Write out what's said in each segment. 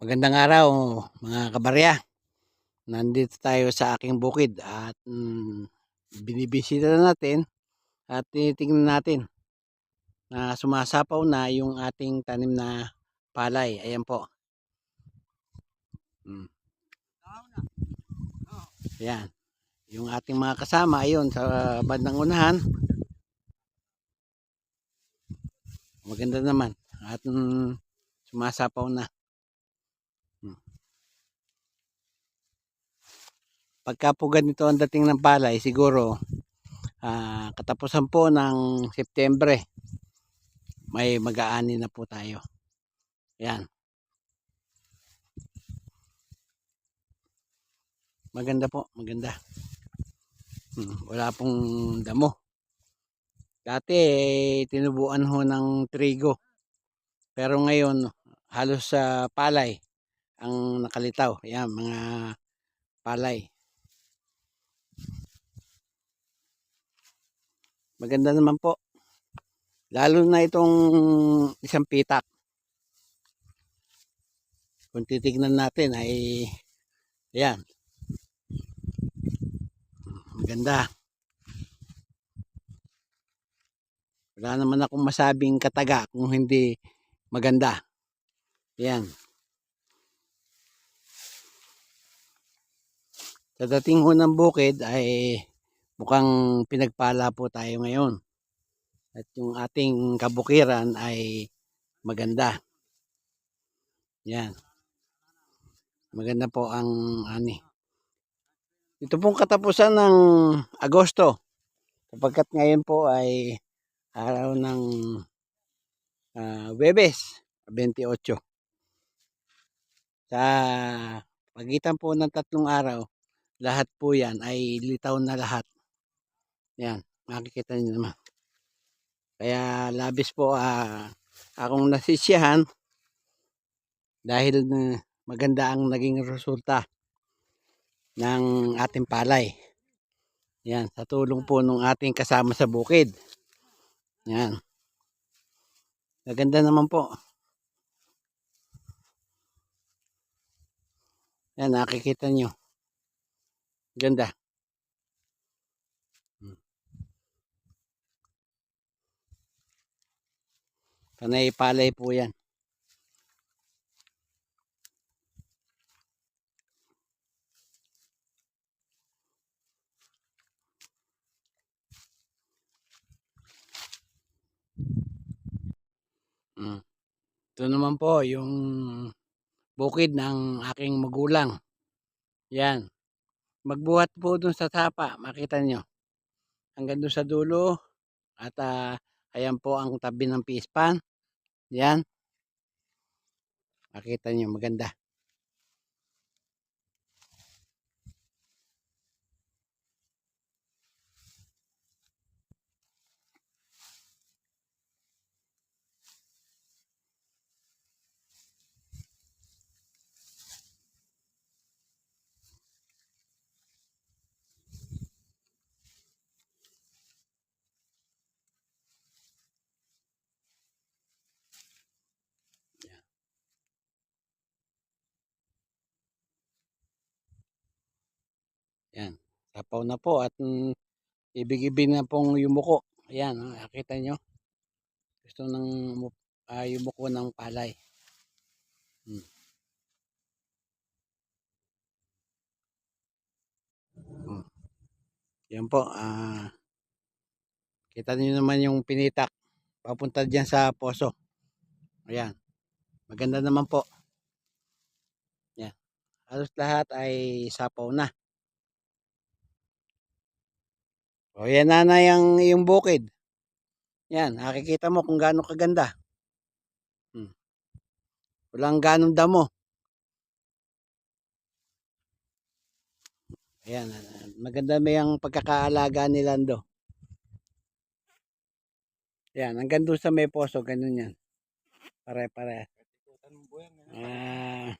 Magandang araw mga kabarya. Nandito tayo sa aking bukid at mm, binibisita na natin at tinitingnan natin na sumasapaw na yung ating tanim na palay. Ayan po. Mm. Ayan. Yung ating mga kasama ayun sa bandang unahan. Maganda naman at mm, sumasapaw na. Pagka po ganito ang dating ng palay, siguro ah, katapusan po ng Setyembre, may mag-aani na po tayo. Yan. Maganda po, maganda. Hmm, wala pong damo. Dati eh, tinubuan ho ng trigo. Pero ngayon, halos sa palay ang nakalitaw. Yan, mga palay. Maganda naman po. Lalo na itong isang pitak. Kung titignan natin ay ayan. Maganda. Wala naman akong masabing kataga kung hindi maganda. Ayan. Sa dating ho ng bukid ay mukhang pinagpala po tayo ngayon. At yung ating kabukiran ay maganda. Yan. Maganda po ang ani. Ito pong katapusan ng Agosto. Sapagkat ngayon po ay araw ng uh, Webes 28. Sa pagitan po ng tatlong araw, lahat po yan ay litaw na lahat. Yan, makikita niyo naman. Kaya labis po uh, akong nasisiyahan dahil uh, maganda ang naging resulta ng ating palay. Yan, sa tulong po ng ating kasama sa bukid. Yan. Maganda naman po. Yan, nakikita nyo. Ganda. Panay palay po yan. Mm. Ito naman po yung bukid ng aking magulang. Yan. Magbuhat po dun sa tapa, makita nyo. Hanggang dun sa dulo. At uh, ayan po ang tabi ng pispan. Yan. Makita nyo, maganda. Yan. Sapaw na po at mm, na pong yumuko. Ayan, oh, nakita nyo. Gusto ng uh, yumuko ng palay. Hmm. Hmm. Yan po. Uh, kita niyo naman yung pinitak. Papunta dyan sa poso. Ayan. Maganda naman po. Yan. Halos lahat ay sapaw na. O yan na na yung, yung bukid. Yan, nakikita mo kung gaano kaganda. Hmm. Walang ganong damo. Ayan, maganda may ang pagkakaalaga ni Lando. Yan, hanggang doon sa may poso, ganun yan. Pare-pare. Ah,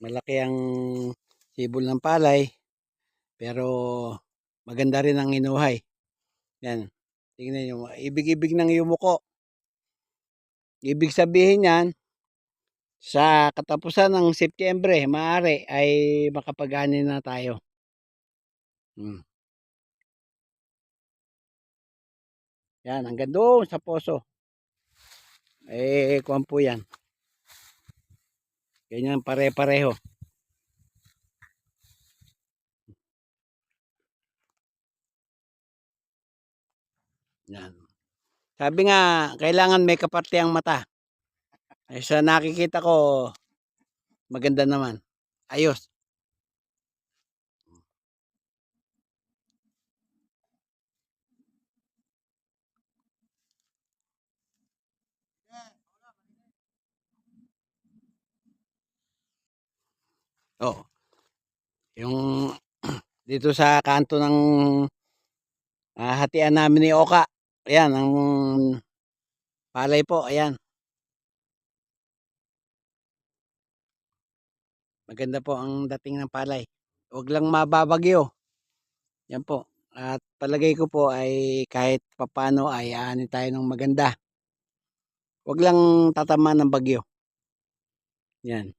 malaki ang sibol ng palay. Pero Maganda rin ang inuhay. Yan. Tingnan nyo. Ibig-ibig ng yumuko. Ibig sabihin yan, sa katapusan ng Setyembre, maaari ay makapag-ani na tayo. Hmm. Yan, hanggang doon sa poso. Eh, kuwan po yan. Ganyan pare-pareho. Yan. Sabi nga, kailangan may kaparte ang mata. Eh, sa nakikita ko, maganda naman. Ayos. Oh. Yung dito sa kanto ng ah, hatian namin ni Oka. Ayan, ang palay po. Ayan. Maganda po ang dating ng palay. Huwag lang mababagyo. Yan po. At palagay ko po ay kahit papano ay ani tayo ng maganda. Huwag lang tatama ng bagyo. Yan.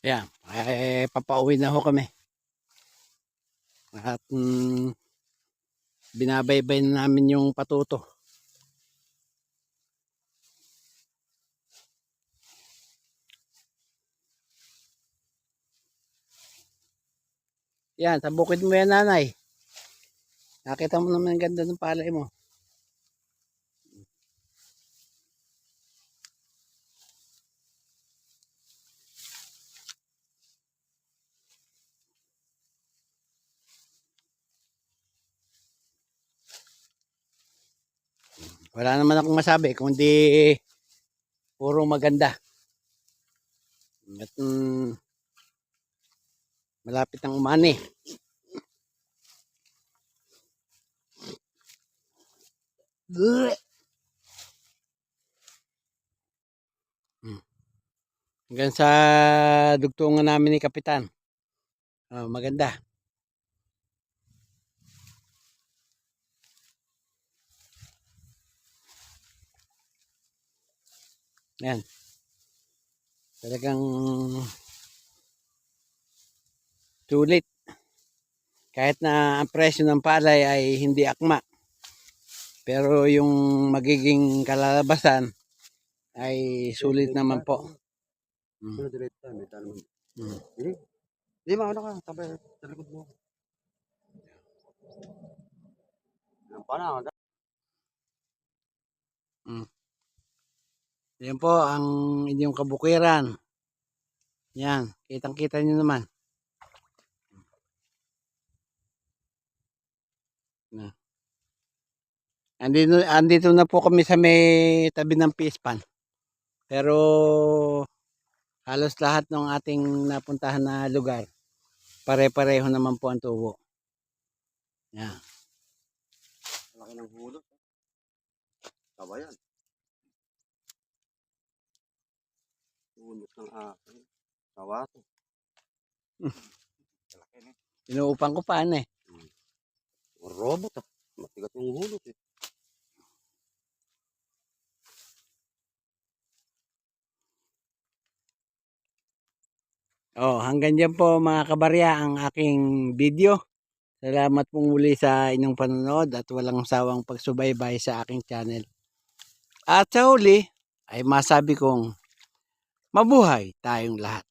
Yan. Ay, papauwi na ho kami. At mm, binabaybay na namin yung patuto. Yan, sa bukid mo yan, nanay. Nakita mo naman ang ganda ng palay mo. Wala naman akong masabi kundi puro maganda. At mm, malapit ang umani. Hmm. Hanggang sa dugtungan namin ni Kapitan. Oh, maganda. Yan. Talagang sulit. Kahit na ang presyo ng palay ay hindi akma. Pero yung magiging kalalabasan ay sulit naman po. Mm. Mm. Hindi. Mauna ka. Sabay, sa likod mo. Na. Yan po ang inyong kabukiran. Yan, kitang-kita nyo naman. Na. Andito, andito na po kami sa may tabi ng pispan. Pero halos lahat ng ating napuntahan na lugar, pare-pareho naman po ang tubo. Yan. Laki ng hulot. Sabayan. Hulot ng akin. Laki na. Inuupan ko pa eh. Robot ah. Matigat yung hulot eh. Oh, hanggang dyan po mga kabarya ang aking video. Salamat pong muli sa inyong panonood at walang sawang pagsubaybay sa aking channel. At sa huli ay masabi kong mabuhay tayong lahat.